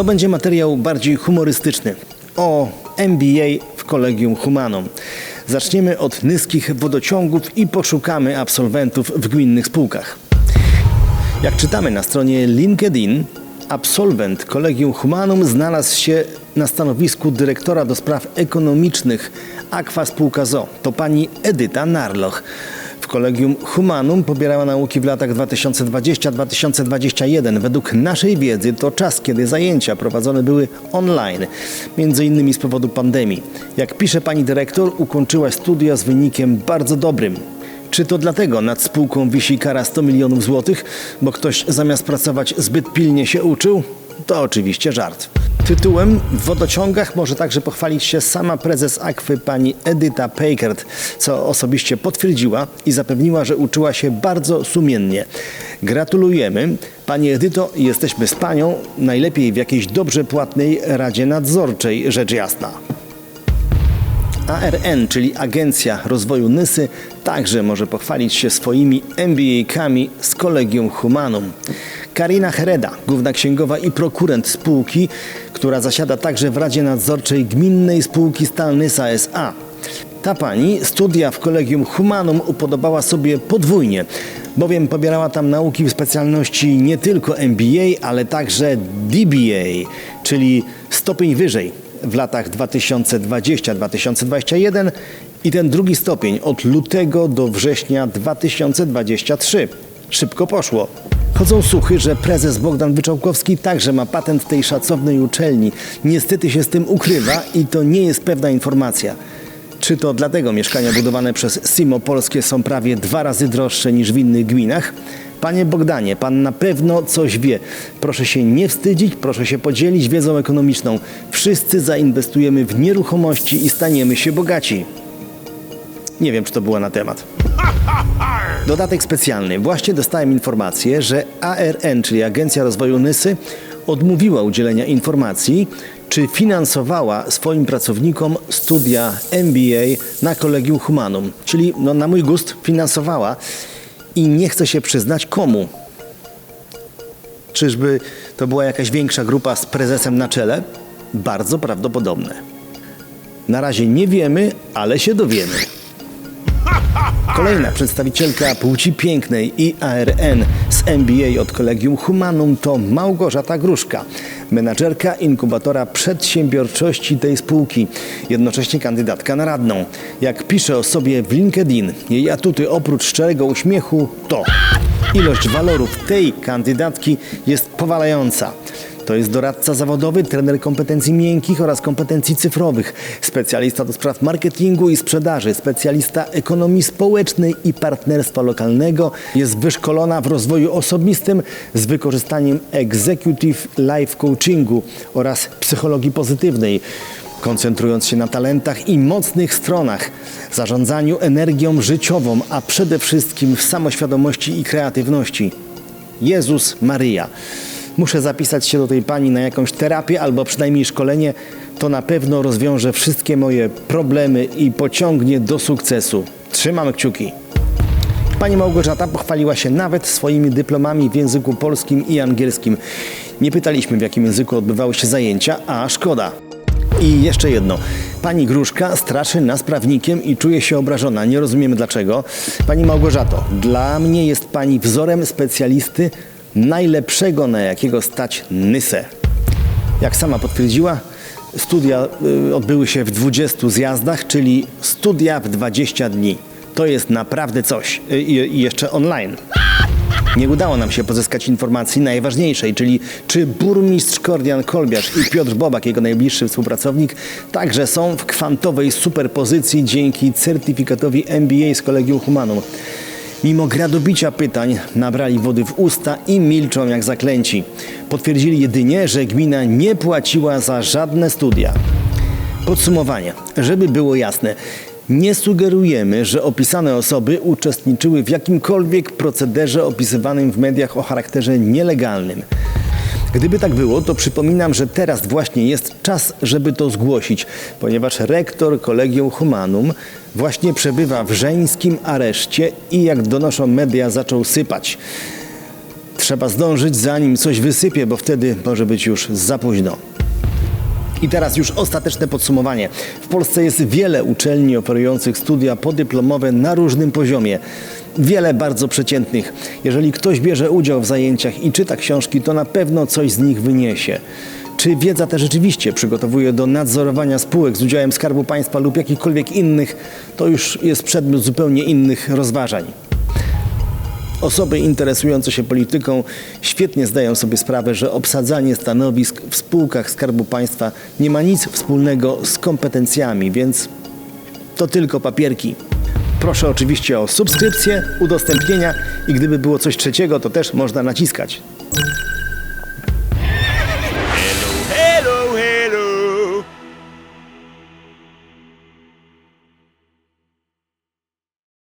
To będzie materiał bardziej humorystyczny o MBA w Kolegium Humanum. Zaczniemy od niskich wodociągów i poszukamy absolwentów w gminnych spółkach. Jak czytamy na stronie LinkedIn, absolwent Kolegium Humanum znalazł się na stanowisku dyrektora do spraw ekonomicznych Aqua Spółka ZO. To pani Edyta Narloch. Kolegium Humanum pobierała nauki w latach 2020-2021. Według naszej wiedzy to czas, kiedy zajęcia prowadzone były online, między innymi z powodu pandemii. Jak pisze pani dyrektor, ukończyła studia z wynikiem bardzo dobrym. Czy to dlatego nad spółką wisi kara 100 milionów złotych, bo ktoś zamiast pracować zbyt pilnie się uczył? To oczywiście żart. Tytułem w wodociągach może także pochwalić się sama prezes Akwy pani Edyta Pejkert, co osobiście potwierdziła i zapewniła, że uczyła się bardzo sumiennie. Gratulujemy. Pani Edyto, jesteśmy z panią, najlepiej w jakiejś dobrze płatnej radzie nadzorczej, rzecz jasna. ARN, czyli Agencja Rozwoju Nysy, także może pochwalić się swoimi MBA-kami z Kolegium Humanum. Karina Hereda, główna księgowa i prokurent spółki, która zasiada także w Radzie Nadzorczej Gminnej Spółki Stal Nysa S.A. Ta pani studia w Kolegium Humanum upodobała sobie podwójnie, bowiem pobierała tam nauki w specjalności nie tylko MBA, ale także DBA, czyli stopień wyżej w latach 2020-2021 i ten drugi stopień od lutego do września 2023. Szybko poszło. Chodzą słuchy, że prezes Bogdan Wyczałkowski także ma patent tej szacownej uczelni. Niestety się z tym ukrywa i to nie jest pewna informacja. Czy to dlatego mieszkania budowane przez Simo Polskie są prawie dwa razy droższe niż w innych gminach? Panie Bogdanie, pan na pewno coś wie. Proszę się nie wstydzić, proszę się podzielić wiedzą ekonomiczną. Wszyscy zainwestujemy w nieruchomości i staniemy się bogaci. Nie wiem, czy to było na temat. Dodatek specjalny. Właśnie dostałem informację, że ARN, czyli Agencja Rozwoju Nysy, odmówiła udzielenia informacji, czy finansowała swoim pracownikom studia MBA na Kolegium Humanum. Czyli no, na mój gust finansowała i nie chce się przyznać komu. Czyżby to była jakaś większa grupa z prezesem na czele? Bardzo prawdopodobne. Na razie nie wiemy, ale się dowiemy. Kolejna przedstawicielka płci pięknej i ARN z MBA od Kolegium Humanum to Małgorzata Gruszka, menadżerka inkubatora przedsiębiorczości tej spółki, jednocześnie kandydatka na radną. Jak pisze o sobie w LinkedIn, jej atuty oprócz szczerego uśmiechu to ilość walorów tej kandydatki jest powalająca. To jest doradca zawodowy, trener kompetencji miękkich oraz kompetencji cyfrowych, specjalista do spraw marketingu i sprzedaży, specjalista ekonomii społecznej i partnerstwa lokalnego. Jest wyszkolona w rozwoju osobistym z wykorzystaniem Executive Life Coachingu oraz psychologii pozytywnej koncentrując się na talentach i mocnych stronach, zarządzaniu energią życiową, a przede wszystkim w samoświadomości i kreatywności. Jezus Maryja. Muszę zapisać się do tej pani na jakąś terapię albo przynajmniej szkolenie. To na pewno rozwiąże wszystkie moje problemy i pociągnie do sukcesu. Trzymam kciuki. Pani Małgorzata pochwaliła się nawet swoimi dyplomami w języku polskim i angielskim. Nie pytaliśmy, w jakim języku odbywały się zajęcia, a szkoda. I jeszcze jedno. Pani Gruszka straszy nas prawnikiem i czuje się obrażona. Nie rozumiemy dlaczego. Pani Małgorzato, dla mnie jest pani wzorem specjalisty najlepszego, na jakiego stać Nysę. Jak sama potwierdziła, studia y, odbyły się w 20 zjazdach, czyli studia w 20 dni. To jest naprawdę coś. Y, I, jeszcze online. Nie udało nam się pozyskać informacji najważniejszej, czyli czy burmistrz Kordian Kolbiarz i Piotr Bobak, jego najbliższy współpracownik, także są w kwantowej superpozycji dzięki certyfikatowi MBA z Kolegium Humanum. Mimo gradobicia pytań nabrali wody w usta i milczą jak zaklęci. Potwierdzili jedynie, że gmina nie płaciła za żadne studia. Podsumowanie, żeby było jasne. Nie sugerujemy, że opisane osoby uczestniczyły w jakimkolwiek procederze opisywanym w mediach o charakterze nielegalnym. Gdyby tak było, to przypominam, że teraz właśnie jest czas, żeby to zgłosić, ponieważ rektor Kolegium Humanum właśnie przebywa w żeńskim areszcie i jak donoszą media zaczął sypać. trzeba zdążyć zanim coś wysypie, bo wtedy może być już za późno. I teraz już ostateczne podsumowanie. W Polsce jest wiele uczelni oferujących studia podyplomowe na różnym poziomie. Wiele bardzo przeciętnych. Jeżeli ktoś bierze udział w zajęciach i czyta książki, to na pewno coś z nich wyniesie. Czy wiedza ta rzeczywiście przygotowuje do nadzorowania spółek z udziałem Skarbu Państwa lub jakichkolwiek innych, to już jest przedmiot zupełnie innych rozważań. Osoby interesujące się polityką świetnie zdają sobie sprawę, że obsadzanie stanowisk w spółkach Skarbu Państwa nie ma nic wspólnego z kompetencjami, więc to tylko papierki. Proszę oczywiście o subskrypcję, udostępnienia i gdyby było coś trzeciego, to też można naciskać.